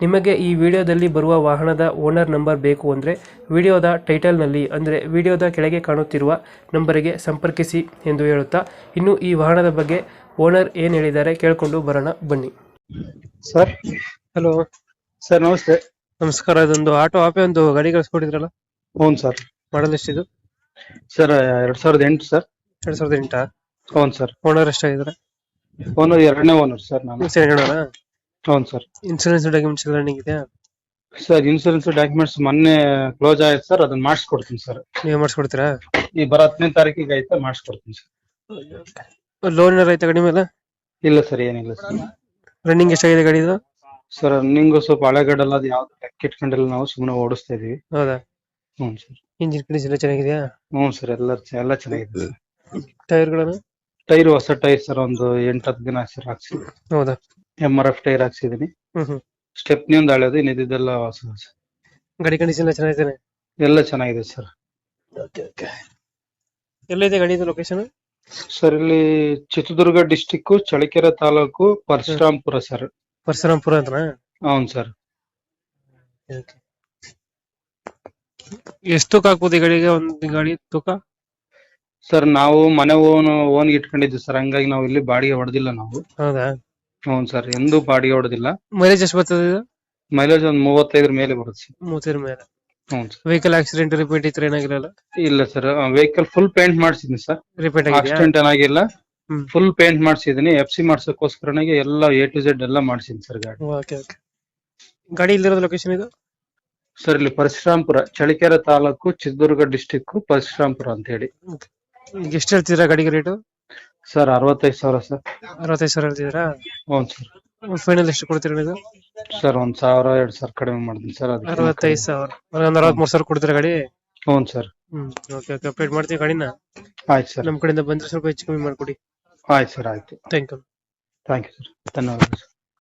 ನಿಮಗೆ ಈ ವಿಡಿಯೋದಲ್ಲಿ ಬರುವ ವಾಹನದ ಓನರ್ ನಂಬರ್ ಬೇಕು ಅಂದರೆ ವಿಡಿಯೋದ ಟೈಟಲ್ನಲ್ಲಿ ಅಂದರೆ ವಿಡಿಯೋದ ಕೆಳಗೆ ಕಾಣುತ್ತಿರುವ ನಂಬರಿಗೆ ಸಂಪರ್ಕಿಸಿ ಎಂದು ಹೇಳುತ್ತಾ ಇನ್ನು ಈ ವಾಹನದ ಬಗ್ಗೆ ಓನರ್ ಏನು ಹೇಳಿದ್ದಾರೆ ಕೇಳಿಕೊಂಡು ಬರೋಣ ಬನ್ನಿ. ಸರ್? ಹಲೋ. ಸರ್ ನಮಸ್ತೆ. ನಮಸ್ಕಾರ ಅದೊಂದು ಆಟೋ ಆಪೆ ಒಂದು ಗಾಡಿ ಕಳಿಸ್ಕೊಟ್ಟಿದ್ರಲ್ಲ? ಹ್ಞೂ ಸರ್. ಮಾಡಲ್ ಎಷ್ಟಿದು? ಸರ್ ಎರಡ್ ಸಾವಿರದ ಎಂಟು ಸರ್. ಎರಡು ಸಾವಿರದ ಎಂಟಾ? ಹ್ಞೂ ಸರ್. ಓನರ್ ಎಷ್ಟಾಗಿದ್ದಾರೆ? ಓನರ್ ಎರಡನೇ ಓನರ್ ಸರ್ ನಾನು. ಹೇಳೋಣ ಹ್ಞೂ ಸರ್. ಇನ್ಸೂರೆನ್ಸ್ ಡಾಕ್ಯುಮೆಂಟ್ಸ್ ಎಲ್ಲ ರನ್ನಿಂಗ್ ಇದೆಯಾ? ಸರ್ ಇನ್ಸೂರೆನ್ಸ್ ಡಾಕ್ಯುಮೆಂಟ್ಸ್ ಮೊನ್ನೆ ಕ್ಲೋಸ್ ಆಯ್ತು ಸರ್ ಅದನ್ನ ಮಾಡಿಸ್ಕೊಡ್ತೀನಿ ಸರ್. ನೀವು ಮಾಡಿಸ್ಕೊಡ್ತೀರಾ? ಈ ಬರೋ ಹತ್ತನೇ ತಾರೀಕಿಗೆ ಆಯ್ತಾ ಮಾಡಿಸ್ಕೊಡ್ತೀನಿ ಸರ್. ಲೋನ್ ಏನಾರು ಐತೆ ಗಡಿ ಮೇಲೆ? ಇಲ್ಲ ಸರ್ ಏನಿಲ್ಲ ಸರ್. ರನ್ನಿಂಗ್ ಎಷ್ಟಾಗಿದೆ ಗಾಡಿದು ಸರ್ ರನ್ನಿಂಗ್ ಸ್ವಲ್ಪ ಹಳೆಗಡಲ್ಲ ಅದು ಯಾವ್ದು ಲೆಕ್ಕ ಇಟ್ಕೊಂಡಿಲ್ಲ ನಾವು ಸುಮ್ಮನೆ ಓಡಿಸ್ತಾ ಇದೀವಿ. ಹೌದಾ? ಹ್ಞೂ ಸರ್. ಇಂಜಿನ್ ಕಂಡೀಷನ್ ಎಲ್ಲ ಚೆನ್ನಾಗಿದೆಯಾ? ಹ್ಞೂ ಸರ್ ಎಲ್ಲ ಎಲ್ಲ ಚೆನ್ನಾಗಿದೆ ಟೈರ್ಗಳನ್ನು ಟೈರ್ ಹೊಸ ಟೈರ್ ಸರ್ ಒಂದು ಎಂಟು ಹತ್ತು ದಿನ ಸರ್ ಹಾಕ್ಸಿ ಹೌದಾ? ಎಂ ಆರ್ ಎಫ್ ಟೈರ್ ಹಾಕ್ಸಿದೀನಿ. ಸ್ಟೆಪ್ನಿಂದ ಸ್ಟೆಪ್ನಿ ಒಂದು ಹಳೆದು ಇನ್ನಿದ್ದೆಲ್ಲ ಹೊಸ ಹೊಸ ಗಾಡಿ ಕಂಡೀಷನ್ ಎಲ್ಲ ಚೆನ್ನಾಗಿದೆ ಎಲ್ಲ ಚೆನ್ನಾಗಿದೆ ಸರ್. ಎಲ್ಲಿದೆ ಗಾಡಿದು ಲೊಕೇಶನ್ ಸರ್ ಇಲ್ಲಿ ಚಿತ್ರದುರ್ಗ ಡಿಸ್ಟಿಕ್ ಚಳಕೆರೆ ತಾಲೂಕು ಪರಶುರಾಂಪುರ ಸರ್. ಪರಶುರಾಂಪುರ ಅಂತ ಹೌನ್ ಸರ್. ಎಷ್ಟು ತೂಕ ಹಾಕ್ಬೋದು ಈ ಗಾಡಿಗೆ? ಒಂದು ಗಾಡಿ ತೂಕ? ಸರ್ ನಾವು ಮನೆ ಓನ್ ಓನ್ ಇಟ್ಕೊಂಡಿದ್ವಿ ಸರ್. ಹಂಗಾಗಿ ನಾವು ಇಲ್ಲಿ ಬಾಡಿಗೆ ಹೊಡೆದಿಲ್ಲ ನಾವು. ಹೌದಾ? ಹೌನ್ ಸರ್ ಎಂದೂ ಬಾಡಿಗೆ ಹೊಡೆದಿಲ್ಲ ಮೈಲೇಜ್ ಎಷ್ಟು ಬರ್ತದೆ ಇದು? ಮೈಲೇಜ್ ಒಂದ್ ಮೂವತ್ತೈದರ ಮೇಲೆ ಬರುತ್ತೆ ಸರ್. ಮೂವತ್ತರ ಮೇಲೆ. ಹ್ಞೂ ಸರ್. ವೆಹಿಕಲ್ ಆಕ್ಸಿಡೆಂಟ್ ರಿಪೀಟ್ ಇತ್ತು ಏನಾಗಿರಲ್ಲ? ಇಲ್ಲ ಸರ್ ವೆಹಿಕಲ್ ಫುಲ್ ಪೇಂಟ್ ಮಾಡಿಸಿದ್ನಿ ಸರ್. ರಿಪೀಟ್ ಆಕ್ಸಿಡೆಂಟ್ ಏನಾಗಿಲ್ಲ. ಹ್ಮ್. ಫುಲ್ ಪೇಂಟ್ ಮಾಡಿಸಿದೀನಿ ಎಫ್ ಸಿ ಮಾಡ್ಸಕ್ಕೋಸ್ಕರನಾಗೆ ಎಲ್ಲ ಎ ಟು ಝೆಡ್ ಎಲ್ಲ ಮಾಡಿಸಿದ್ದೀನಿ ಸರ್ ಗಾಡಿ. ಓಕೆ ಓಕೆ ಗಾಡಿ ಇಲ್ದಿರೋದು ಲೊಕೇಶನ್ ಇದು? ಸರ್ ಇಲ್ಲಿ ಪರಶುರಾಂಪುರ ಚಳಿಕೆರೆ ತಾಲೂಕು ಚಿತ್ರದುರ್ಗ ಡಿಸ್ಟಿಕ್ ಪರಶುರಾಂಪುರ ಅಂತ ಹೇಳಿ. ಎಷ್ಟು ಹೇಳ್ತೀರಾ ಗಾಡಿಗೆ ರೇಟು ಸರ್ ಅರವತ್ತೈದು ಸಾವಿರ ಸರ್. ಅರವತ್ತೈದು ಸಾವಿರ ಹೇಳ್ತಿದ್ದೀರಾ? ಹ್ಞೂ ಸರ್. ಫೈನಲ್ ಎಷ್ಟು ಕೊಡ್ತೀರಾ ಇದು ಸರ್ ಒಂದ್ ಸಾವಿರ ಎರಡು ಸಾವಿರ ಕಡಿಮೆ ಮಾಡ್ತೀನಿ ಸರ್ ಅದಕ್ಕೆ ಅರವತ್ತೈದು ಸಾವಿರ. ಒಂದು ಅರವತ್ಮೂರು ಸಾವಿರ ಕೊಡ್ತೀರಾ ಗಾಡಿ? ಹ್ಞೂ sir. Hmm okay okay update ಮಾಡ್ತೀವಿ ಗಾಡಿನ. ಆಯ್ತು ಸರ್. ನಮ್ಮ ಕಡೆಯಿಂದ ಬಂದ್ರೆ ಸ್ವಲ್ಪ ಹೆಚ್ಚು ಕಮ್ಮಿ ಮಾಡಿಕೊಡಿ. ಆಯ್ತು ಸರ್ ಆಯ್ತು. Thank you thank you sir ಧನ್ಯವಾದ ಸರ್